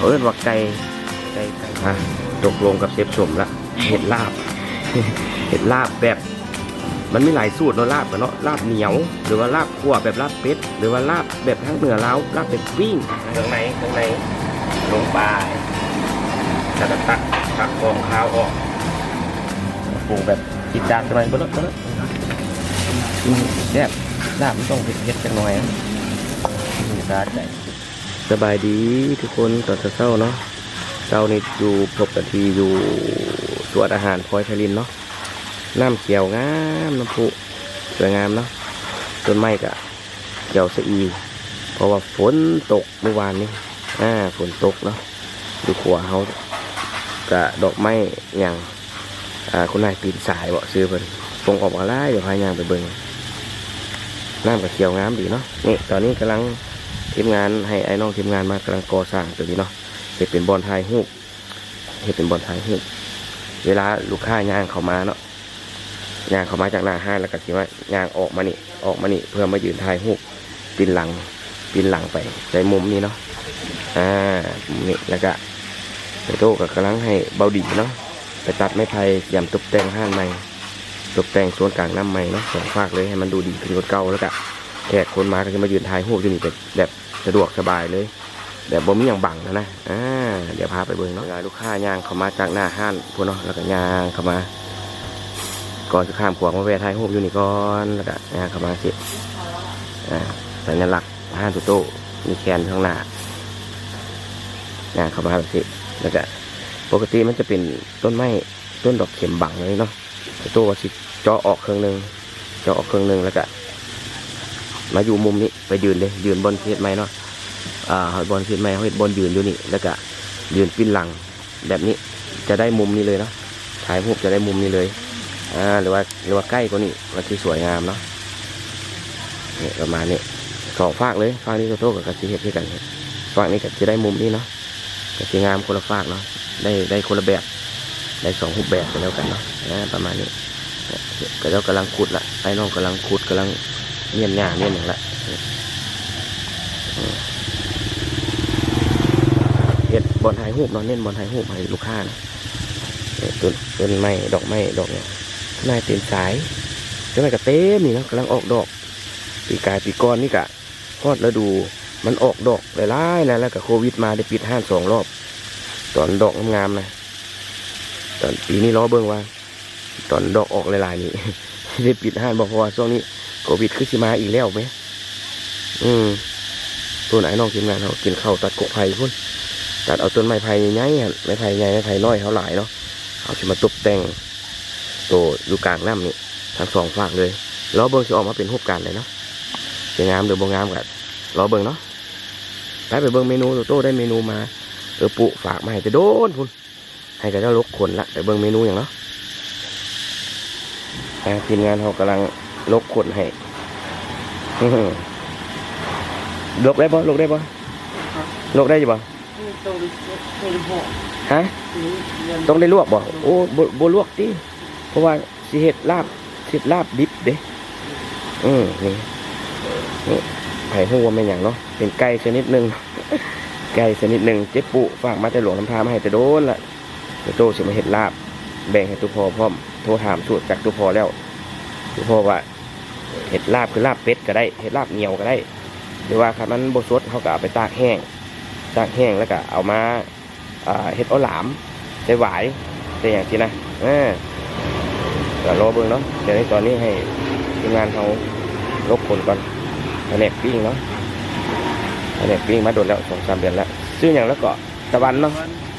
เขาเอิ้นว่าไก่ไก่ไก่อะตกลงกับเชฟสมละเห็ดลาบ เห็ดลาบแบบ มันมีหลายสูตรเนาะลาบกันเนาะลาบเหนียว หรือว่าลาบคั่วแบบลาบเป็ดหรือว่าลาบแบบทั้งเหนือลาวลาบแบบปิ้งข้างในข้างในลงไปแล้วก็ตักตักฟองข้าวออกปรุงแบบจิดจานกันหน่อยเบลอเบลออืมแซ่บลาบมันต้องเผ็ดๆจังหน่อยนะอืมสาใจ สบายดีทุกคนตอนเช้าเนาะเช้านี่อยู่พบกันทีอยู่สวนอาหารพลอยไพลินเนาะน้ำเขียวงามน้ำพุสวยงามเนาะต้นไม้กะเขียวสะอี เพราะว่าฝนตกเมื่อวานนี้อ่าฝนตกเนาะดูขัวเขากะดอกไม้อย่างอ่าคุณนายปีนสายบอกซื้อเพิ่นปงออกมาไล่เดี๋ยวพายางไปเบิ่งน้ำกะเขียวงามดีเนาะนี่ตอนนี้กำลัง ทีมงานให้ไอ้น้องทีมงานมากำลังก่อสร้างตัวนี้เนาะเห็ดเป็นบอลไทยฮูกเห็ดเป็นบอลไทยฮูกเวลาลูกค้าย่างเข้ามาเนาะยางเขามาจากหน้าห้างแล้วก็คิดว่ายางออกมานี่ออกมานี่เพื่อมายืนถ่ายรูปปีนหลังปีนหลังไปในมุมนี้เนาะอ่านี้แล้วก็ไปโต้กับกำลังให้เบาดีเนาะไปตัดไม้ไผ่ยำตกแต่งห้างใหม่ตกแต่งสวนกลางน้ำใหม่เนาะสองฝากเลยให้มันดูดีขึ้นกว่าเก่าแล้วก็ แขกคนมาก็จะมายืนถ่ายรูปอยู่นี่แบบแบบสะดวกสบายเลยแบบบ่มีอย่างบังนะนะอ่าเดี๋ยวพาไปเบิ่งเนาะลูกค้าย่างเขามาจากหน้าห้างพวกเนาะแล้วก็ย่างเข้ามา ก่อนจะข้ามขวางมาแวะถ่ายรูปอยู่นี่ก่อนแล้วก็นะเข้ามาสิอ่าสัญลักษณ์ห้านตุโต้มีแคนข้างหน้านะเข้ามาแบบสิแล้วก็ปกติมันจะเป็นต้นไม้ต้นดอกเข็มบังเลยเนาะตุโต้ว่าสิเจาะออกเครื่องหนึงเจาะออกเครื่องหนึงแล้วก็ มาอยู่มุมนี้ไปยืนเลยยืนบนเพชไม้เนาะอ่าบนเพชไม้เขาเห็นบนยืนอยู่นี่แล้วก็ยืนปิ้นหลังแบบนี้จะได้มุมนี้เลยเนาะถ่ายรูปจะได้มุมนี้เลยอ่าหรือว่าหรือว่าใกล้กว่านี้มันที่สวยงามเนาะเนี่ยประมาณนี้สองฝากเลยฝากนี้โตโต้กับกระสีเห็ดด้วยกันเนี่ยฝากนี้ก็จะได้มุมนี้เนาะกระสีงามคนละฝากเนาะได้ได้คนละแบบได้สองรูปแบบกันแล้วกันเนาะประมาณนี้เก็เรากำลังขุดละไอ้น้องกำลังขุดกำลัง เนียนหญ้าเนียนอย่างละเห็ดบอลถ่ายรูปเนาะเน้นบอลถ่ายรูปให้ลูกค้านะเนี่ยต้นต้นไม้ดอกไม้ดอกเนี่ยนายเต็มสายจังไรก็เต็มนี่นะกำลังออกดอกปีกายปีก้อนนี่กะพอดแล้วดูมันออกดอกหลายๆนะแล้วก็โควิดมาได้ปิดห้างสองรอบ ตอนดอกงามๆนะตอนปีนี้ล้อเบิ่งว่า ตอนดอกออกหลายๆนี่ได้ปิดห้างบอกพราะว่าช่วงนี้ โควิดขึ้นสิมาอีกแล้วไหม อืมตัวไหนน้องทีมงานเขากินข้าวตัดกกไผ่พุ่นตัดเอาต้นไม้ไผ่ใหญ่ๆไม้ไผ่ใหญ่ไม้ไผ่น้อยเขาหลายเนาะเขาจะมาตกแต่งตัวอยู่กลางน้ำนี่ทั้งสองฝากเลยล้อเบิ้งจะออกมาเป็นรูปการเลยเนาะจะงามหรือบ่งามกันล้อเบิ้งเนาะไปไปเบิ้งเมนูโตโต้ได้เมนูมาเออปุฝากมาให้จะโดนพุ่นให้กับเจ้าลกขนละไปเบิ้งเมนูอย่างเนาะอ่าทีมงานเขากำลัง ลกขนให้อื้อหือลกได้ปะลกได้ปะลกได้อยู่ปะตัวตัวหกฮะต้องได้ลวกบ่โอ้บ่บ่ลวกติเพราะว่าสิเฮ็ดลาบสิเฮ็ดลาบดิบเด้อืมนี่นี่ไผ่ฮู้ว่าแม่นหยังเนาะเป็นไก่ชนิดหนึ่งไก่ชนิดหนึ่งเจ๊ปุฝากมาแต่หลวงน้ำพามาให้แต่โดนละเดี๋ยวโตสิมาเฮ็ดลาบ แบ่งให้ตุพอพร้อมโทรถามสูตรจากตุพอแล้ว ตุพอว่าเฮ็ดลาบคือลาบเป็ดก็ได้เฮ็ดลาบเหนียวก็ได้ หรือว่าคันมันบ่สดเขาก็เอาไปตากแห้ง ตากแห้งแล้วก็เอามาอ่าเฮ็ดเอาหลามใส่หวายใส่อย่างที่นะเออเดี๋ยวรอเบิ่งเนาะเดี๋ยวในตอนนี้ให้ทีมงานเขาลบคนก่อนแผนกปิ้งเนาะแผนกปิ้งมาโดนแล้วสองสามเดือนแล้วซื้ออย่างแล้วก็ตะวันเนาะ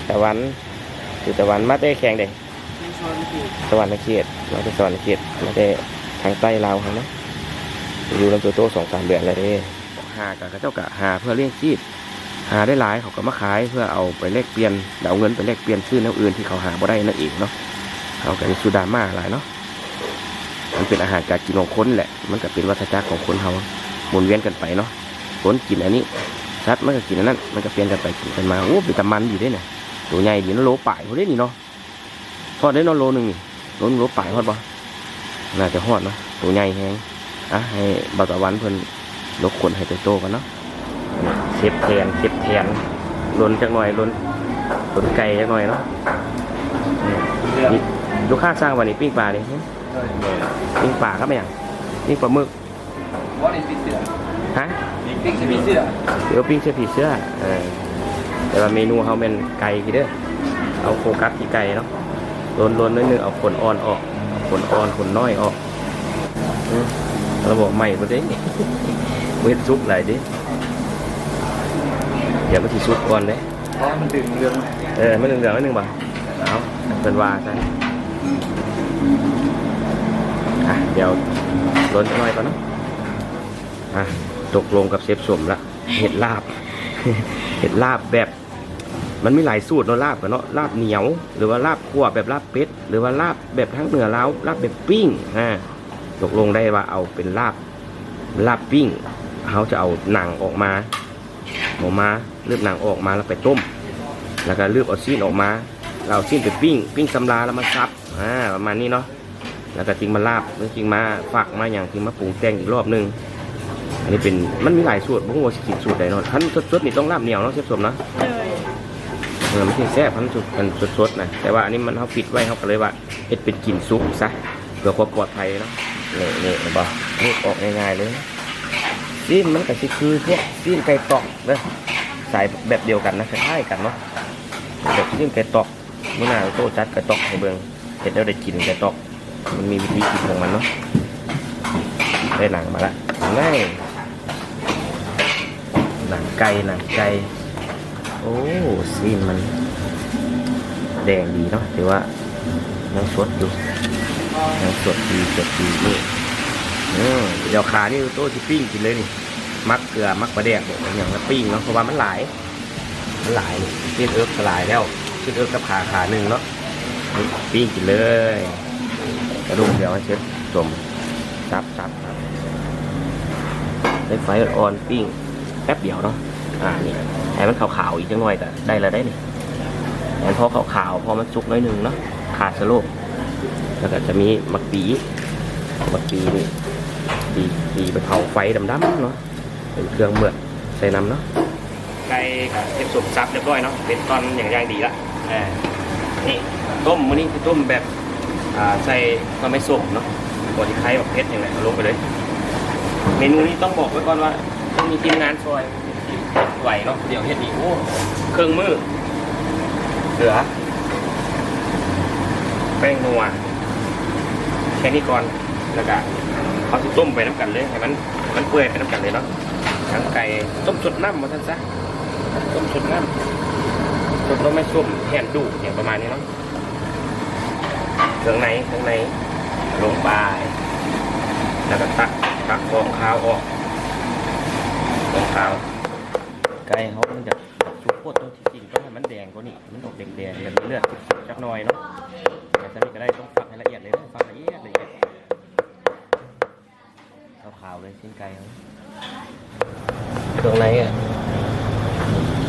ตะวันคือตะวันมาได้แข่งเด็ชอนผิดตะวันในเขตมาได้ตะวันในเขตมาได้ ทางใต้ลาวเขาเนาะอยู่ลำตัวโตสองสามเดือนแล้วเด้หากับเขาเจ้ากะหาเพื่อเลี้ยงชีพหาได้หลายเขาก็มาขายเพื่อเอาไปแลกเปลี่ยนเอาเงินไปแลกเปลี่ยนซื้อแนวอื่นที่เขาหาบ่ได้นั่นเองเนาะเขาก็มีสุดาม่าหลายเนาะมันเป็นอาหารการกินของคนแหละ มันก็เป็นวัฏจักรของคนเขาหมุนเวียนกันไปเนาะคนกินอันนี้ชัดมันก็กินอันนั้น มันก็เปลี่ยนกันไปกินกันมาโอ้เป็นตะมันอยู่ด้เนี่ยตัวใหญ่ดีเนะโลป่ายเขาได้นี่เนาะทอดได้นาะโลหนึ่งนี่โลนโลป่ายทอดปะ น่าจะทอดเนาะตัวใหญ่แฮงอะให้บาวตะวันเพิ่นลกขนให้โตๆกันเนาะเชฟแทนเชฟแทนล้นจักหน่อยล้นล้นไก่จักหน่อยเนาะนี่เรื่องนี่ลูกค้าสร้างวันนี้ปิ้งปลานี่ปิ้งปลาครับไหมอย่างปิ้งปลาหมึกว่าในปีเสือฮะปิ้งจะมีเสือเดี๋ยวปิ้งเสื้อผีเสื้อเออแต่ว่าเมนูเขาเป็นไก่กี่เด้อเอาโฟกัสที่ไก่เนาะล้นล้นๆนิดนึงเอาขนอ่อนออกเอา ขนอ่อนขนน้อยออกอืมเราบอกใหม่ประเด็นเวทซุปไหลายดิเดี๋ยวมันทีซุปก่อนเด้เพราะมันดึงเรื่องเออไม่เหลืองๆนิดนึงบ่เอาเป็นว่าใช่อะเดี๋ยวล้นน้อยก่อนเนาะอะตกลงกับเชฟสมละเห็ดลาบ เห็ดลาบแบบ มันมีหลายสูตรเนาะลาบกันเนาะลาบเหนียว หรือว่าลาบคั่วแบบลาบเป็ดหรือว่าลาบแบบทั้งเหนือลาวลาบแบบปิ้งอ่าตกลงได้ว่าเอาเป็นลาบลาบปิ้งเขาจะเอาหนังออกมาออกมาเลือบหนังออกมาแล้วไปต้ม แล้วก็เลือกเอาซีนออกมา เราซีนไปปิ้ง ปิ้งสำลาแล้วมาซับอ่าประมาณนี้เนาะแล้วก็จริงมาลาบแล้วจริงมาฝักมาอย่างจริงมาปรุงแต่งอีกรอบนึงอันนี้เป็นมันมีหลายสูตรผมว่าสิกินสูตรใดเนาะท่านสดๆนี่ต้องลาบเหนียวเนาะเชฟสมนะ เออมันถึงแซ่บพันสุดกันสดๆนะแต่ว่าอันนี้มันเขาปิดไว้เขาก็เลยว่าเฮ็ดเป็นกลิ่นซุปซะเพื่อความปลอดภัยเนาะนี่นี่เห็นบ่นี่ออกง่ายๆเลยซีนมันก็สิคือพวกซีนไก่ตอกเด้อสายแบบเดียวกันนะคล้ายๆกันเนาะแบบซีนไก่ตอกเมื่อหน้าโตจัดไก่ตอกให้เบิ่งเห็นแล้วได้กินไก่ตอก มันมีวิธีกินของมันเนาะได้หนังมาละง่ายหนังไก่หนังไก่ โอ้ซีนมัน แดงดีเนาะถือว่ายังสดอยู่ยังสดดีสดดีนี่เออเดี๋ยวขานี่โต้ที่ปิ้งกินเลยนี่ มักเกลือมักปลาแดกบอกอย่างละปิ้งเนาะเพราะว่ามันหลาย มันหลายนี่ซีนเอิร์กก็หลายแล้วซีนเอิร์กกับขาขาหนึ่งเนาะปิ้งกินเลยกระดูกเดี๋ยวให้เช็ดจมซับซับครับใช้ไฟอ่อนปิ้ง แป๊บเดียวเนาะอ่านี่ให้มันขาวๆอีกจังหน่อยก็ได้แล้วได้นี่แอนพอขาวๆพอมันสุกน้อยหนึ่งเนาะขาดสโลกแล้วก็จะมีมักปีมักปีนี่ปีปีไปเผาไฟดำๆเนาะเป็นเครื่องเมือกใส่น้ำเนาะไก่กับเทปสุกซับเรียบร้อยเนาะเป็นตอนอย่างย่างดีละนี่ต้มมื้อนี้คือต้มแบบอ่าใส่ก็ไม่ส้มเนาะบอนที่ไข่แบบเพชรอย่างไรเอาลงไปเลย เมนูนี้ต้องบอกไว้ก่อนว่า ต้องมีทีมงานซอยไหวเนาะเดี๋ยวเฮ็ดอีกโอ้เครื่องมือเกลือ แป้งนัวแค่นี้ก่อนแล้วก็เขาสิต้มไปน้ำกันเลยให้มันให้มันเปื่อยไปน้ำกันเลยเนาะทั้งไก่ต้มสดน้ำมาท่านซะต้มสดน้ำสดแล้วไม่ส้มแห้นดูอย่างประมาณนี้เนาะเครื่องในเครื่องในลงไปแล้วก็ตักตักฟองข้าวออก ฟองข้าวไก่เขามันจะสุกโคตรตัวที่จริงต้องให้มันแดงกว่านี้มันออกแดงๆแบบเลือดจักหน่อยเนาะแต่ตอนนี้ก็ได้ต้องฝักให้ละเอียดเลยนะฝักละเอียดละเอียดขาวๆเลยชิ้นไก่เขาตรงไหนอะ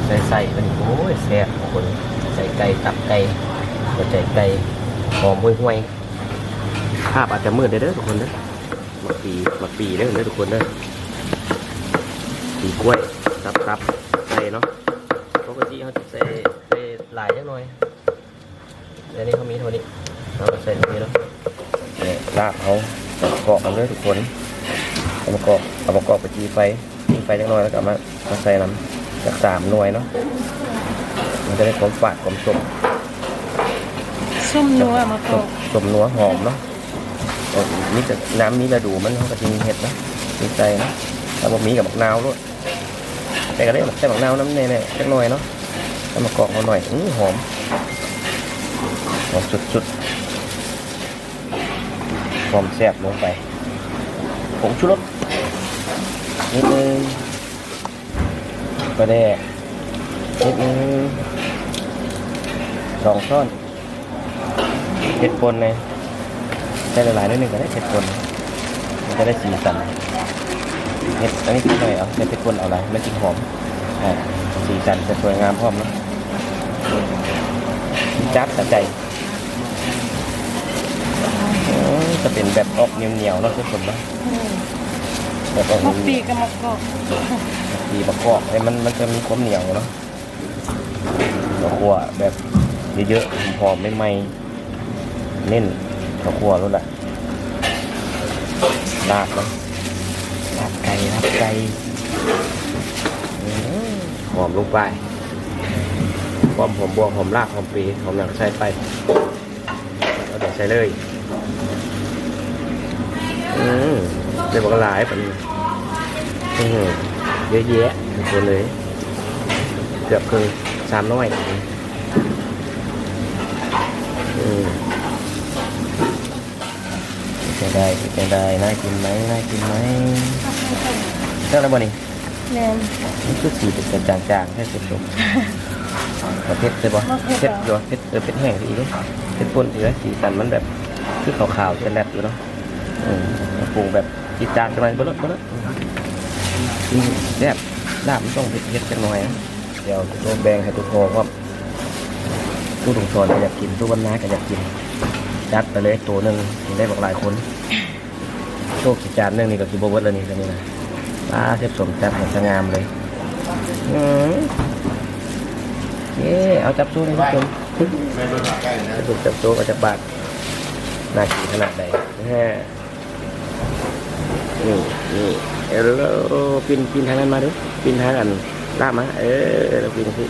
ใส่ใส่ๆมันโอ้ยแซ่บของคนใส่ไก่ตับไก่หัวใจไก่หอมห่วยๆภาพอาจจะมืดเด้อเด้อทุกคนเด้อมาปีมาปีเด้อเด้อทุกคนเด้อ ปีกล้วยซับซับๆใส่เนาะปกติเขาจะใส่ใส่หลายจังหน่อยแต่นี่เขามีเท่านี้เราก็ใส่ตรงนี้เนาะเนี่ยลาบเขาจะเกาะกันเลยทุกคนเอามากรอกเอามากรอกไปจีไฟจีไฟจังหน่อยแล้วก็เอามามาใส่น้ำจากสามหน่วยเนาะมันจะได้ความฝาดความสมส้มนัวมาสตมกสมนัวหอมเนาะเออนี่จะน้ำนี้ระดูมันเขาก็จะมีเห็ดนะมีใจนะแล้วบะหมี่กับมะนาวด้วย แต่ก็ได้ใส่บักนาวน้ำเนยๆจักหน่อยเนาะแล้วมากรอกเอาหน่อยอื้อหอมหอมสุดๆหอมแซ่บลงไปผงชูรสนิดนึงกระแดกนิดนึงสองช้อนเผ็ดปนเลยใส่หลายๆนิดนึงก็ได้เผ็ดปนมันจะได้สีสัน เห็ดอันนี้คือหน่อยเอาเห็ดเป็นคนเอาอะไรไม่กินหอมอ่าสีสันจะสวยงามพร้อมเนอะจับสะใจโอ้ยจะเป็นแบบออกเหนียวๆเนาะทุกคนเนาะแบบออกเหมักปีนียวกับมะกอกๆปีประกอบให้มันมันจะมีความเหนียวเนาะข้าวคั่วแบบเยอะๆหอมๆไม่ไหมเน้นข้าวคั่วรสละลาบนะลาบ ไก่ลาบไก่หอมลงไปหอมหอมบัวหอมลาบหอมปีหอมหนังใส่ไปแล้วเดี๋ยวใส่เลยอืมเดี๋ยวบอกหลายปะนี้เยอะแยะทุกคนเลย เกือบคือสามน้อยอืมจะได้จะได้น่ากินไหมน่ากินไหม เท่าไหร่บ่นี่แนมนี่คือสีเป็นจางๆแค่สุดๆประเภทใช่ปะบ่เผ็เผ็ดดเหรออยู่เผ็ดเออเผ็ดแห้งดีเลยเผ็ดป่นดีเลยสีสันมันแบบคือขาวๆจะแลบอยู่เนาะอืมปรุงแบบจีดจานจังเลยบ่เลอะบ่เลอะอืมแซ่บลาบมันต้องเผ็ดๆจังหน่อยนะเดี๋ยวโดนแบงให้ตัวโทก็ตู้ถุงซอนก็อยากกินตู้วันน้าก็อยากกินจัดไปเลยตัวหนึ่งกินได้บอกหลายคน โชคจานหนึงนี่ก็กินบเวิร์ดแล้วนี่ก็นี่นะปลาเทปสมจัดให้สวยงามเลยอืมเย้เอาจับสู้เลยทุกคนถูกจับสู้กับจับบาทน่ากินขนาดใดนะฮะนี่นี่เออแล้วปินปินทางนั้นมาดูปินทางอันลามาเออเราปินสิ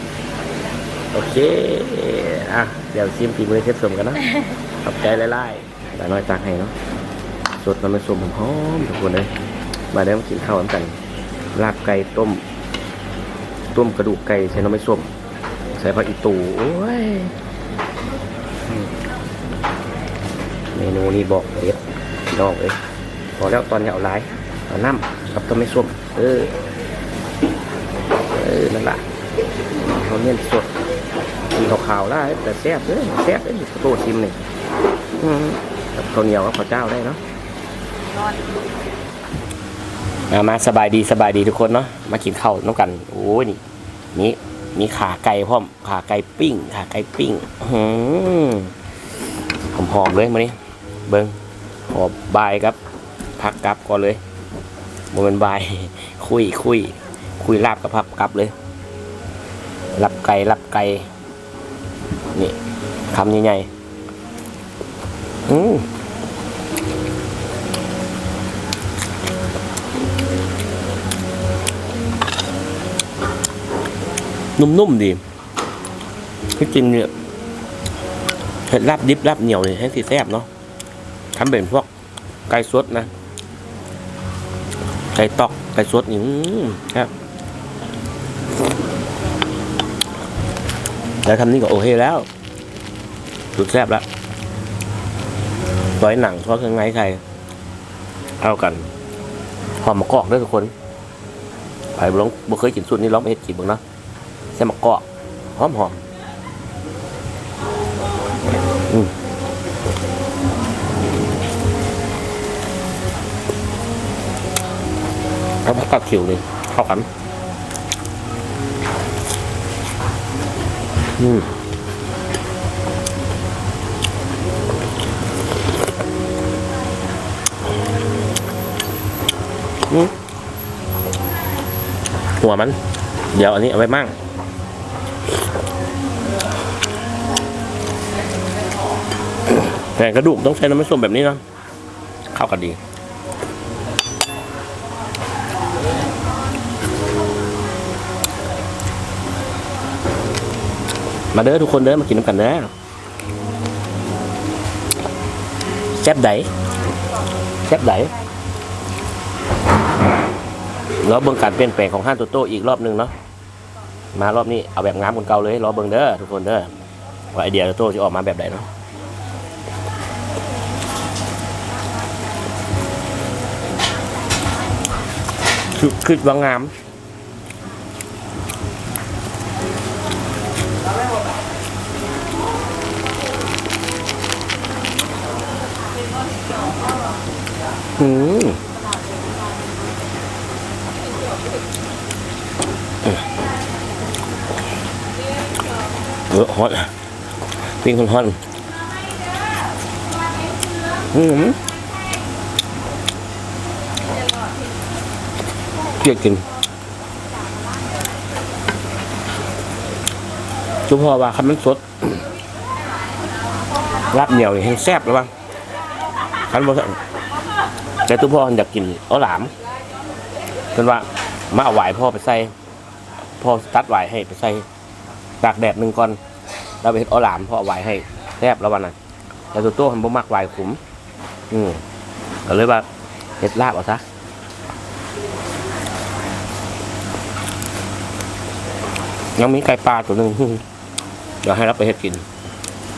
โอเค อะ เดี๋ยวชิมฝีมือเชฟสมกันนะขอบใจไล่ๆแต่น้อยตักให้เนาะ สดน้ำมันสมหอมทุกคนเลยมาเดี๋ยวมากินข้าวกันลาบไก่ต้ม ต้มกระดูกไก่ใส่น้ำไม่ส้มใส่ผักอีตูโอ้ยเมนูนี้บอกเด็ดพี่น้องเลยพอแล้วตอนเหยาหลายเอาน้ำกับต้มไม่ส้มเออเออนั่นแหละเขาเน้นสดกินขาวๆได้แต่แซ่บเลยแซ่บเลยโตชิมหนึ่งกับข้าวเหนียวกับข้าวเจ้าได้เนาะ มามาสบายดีสบายดีทุกคนเนาะมากินข้าวน้องกัน โอ้ยนี่นี่มีขาไก่พร้อมขาไก่ปิ้ง ขาไก่ปิ้งหืมหอมหอมเลยมานี่เบิ้งหอมบายครับ พักกลับก่อนเลยโมเมนบาย คุยคุยคุยลาบกับพับกลับเลยรับไก่รับไก่นี่คำใหญ่ๆอืม นุ่มๆดีที่จริงเนี่ยเห็ดลาบดิบลาบเหนียวเนี่ยให้สีแซ่บเนาะทำเป็นพวกไก่สดนะไก่ตอกไก่สดนี่ครับแล้วทำนี่ก็โอเคแล้วสุดแซ่บแล้วร้อยหนังทอดเครื่องในใส่เอากันหอมมะกอกด้วยทุกคนใครบ่ลองบ่เคยกินสูตรนี้ลองไปเฮ็ดกินบ้างนะ ใส่มะกอกหอมหอมอืมแล้วผักกาดขิวเลยเข้ากันอืมอืมหัวมัน เดี๋ยวอันนี้เอาไว้มั่ง แต่กระดูกต้องใช้น้ำมันส้มแบบนี้นะเข้ากันดีมาเด้อทุกคนเด้อมากินน้ำกันเด้อแซ่บไดแซ่บไดรอเบิ่งการเปลี่ยนแปลงของห้างโตโต้อีกรอบหนึ่งเนาะมารอบนี้เอาแบบงามคนเก่าเลยรอเบิ่งเด้อทุกคนเด้อว่าไอเดียโตโต้จะออกมาแบบไหนเนาะ คือคือว่างามอืมเออฮอตปิ้งคนฮอตอืม เกียดกินทุพ่อว่าคำมันสดลาบเหนียวนี่แห้งแซ่บหรือเปล่าคันบ่ซั่นแต่ทุกพ่ออยากกินเอาหลามเพิ่นว่ามาเอาไหวพ่อไปใส่พ่อตัดไหวให้ไปใส่ตากแดดหนึ่งก่อนแล้วไปเฮ็ดเอาหลามพ่อเอาไหวให้แซ่บแล้ววันนั้นแต่ตัวโต้มันบ่มักไหวายขมอืมก็เลยว่าเฮ็ดลาบเอาซะ ยังมีไก่ปลาตัวหนึ่งเดี๋ยวให้รับไปเห็ดกิน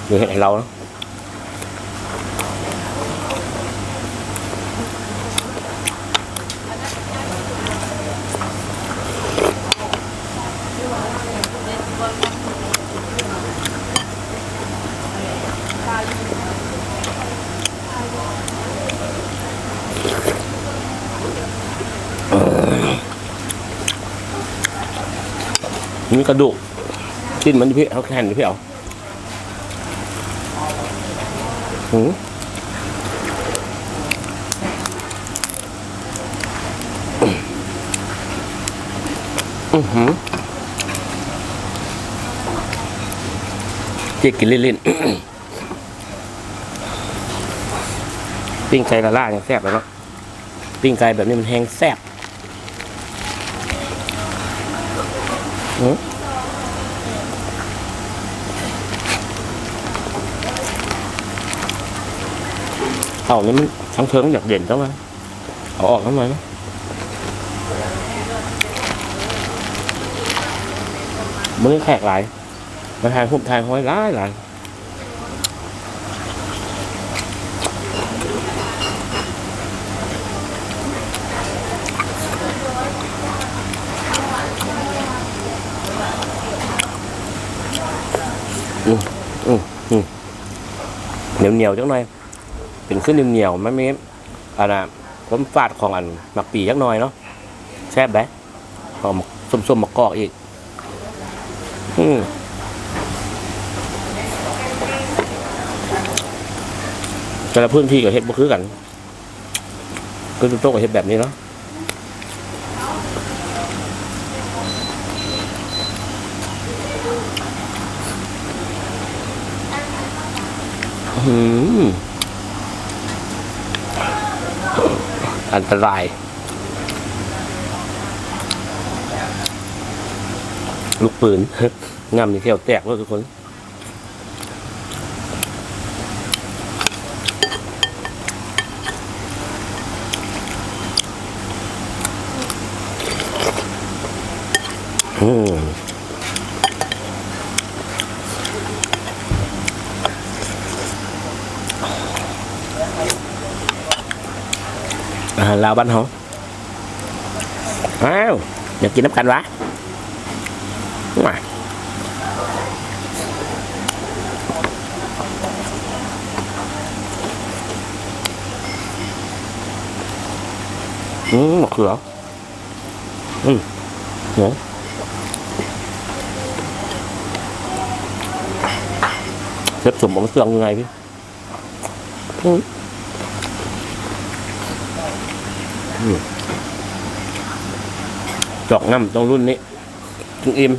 หรือเห็ดให้เรานะ มีกระดูกชิ้นมันพี่เขาแทนพี่เอาหืมอือหือเจ๊กินเล่นๆปิ้งไก่ละล่าอย่างแซ่บแล้วเนาะปิ้งไก่แบบนี้มันแห้งแซ่บ เอานี่มันทั้งเทิงอยากเด่นเข้ามาเอาออกทำไมนะมือแขกหลายมาทานหุบทานห้อยหลายหลายอืมอืมอืม เหนียวเหนียวจังหน่อย เป็นขึ้นเหนียวๆมันมีอันน่ะความฝาดของอันหมักปีจักหน่อยเนาะแซ่บไหมหอมส้มๆมะกอกอีก อืมแต่ละพื้นที่กับเฮ็ดบ่คือกัน คือตุ้โต๊ะกับเฮ็ดแบบนี้เนาะ อันตราย ลูกปืนงามนี่เที่ยวแตกแล้วทุกคน อาหารลาวบ้านเขาอ้าวอยากกิน จอกง่ำตรงรุ่นนี้ถึงอิ่ม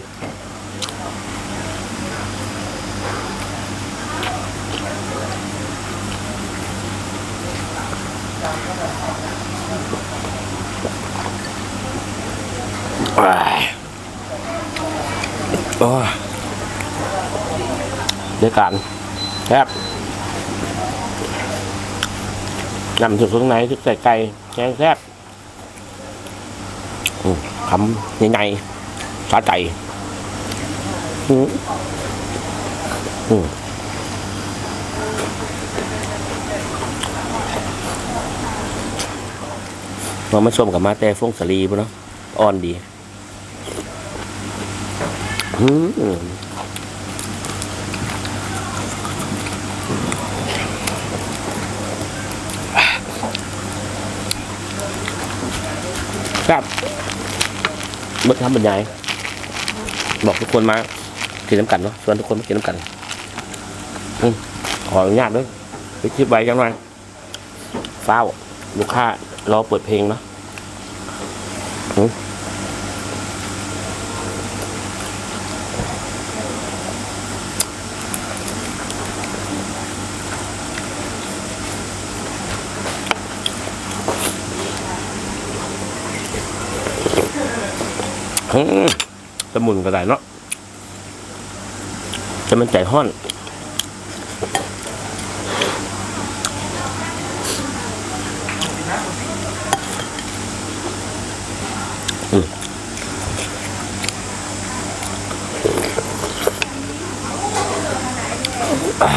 โอ้เดี๋ยกันแซ่บนำสุดข้างในทุกใส่ไก่แกงแซ่บ คำใหญ่ๆสาใจอืมอืมมามาชมกับมาแต่ฟงสลีปุ่นเนาะอ่อนดีอืม เมื่อทำบรรยาย บอกทุกคนมากินน้ำกันเนาะชวนทุกคนมากินน้ำกันอขออนุญาตด้วยไปคลิปไว้ยังไงเฝ้า ลูกค้ารอเปิดเพลงเนาะ สมุนก็ได้เนาะจะมันใจห้อน อืมอ่า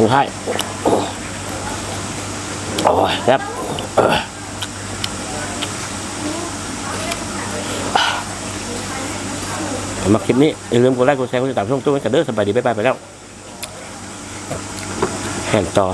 คนไข้ ครับมาคลิปนี้ อย่าลืมกดไลค์กดแชร์กดติดตามช่องตู้กันเด้อสบายดีบ๊ายบายไปแล้วแห่งต่อ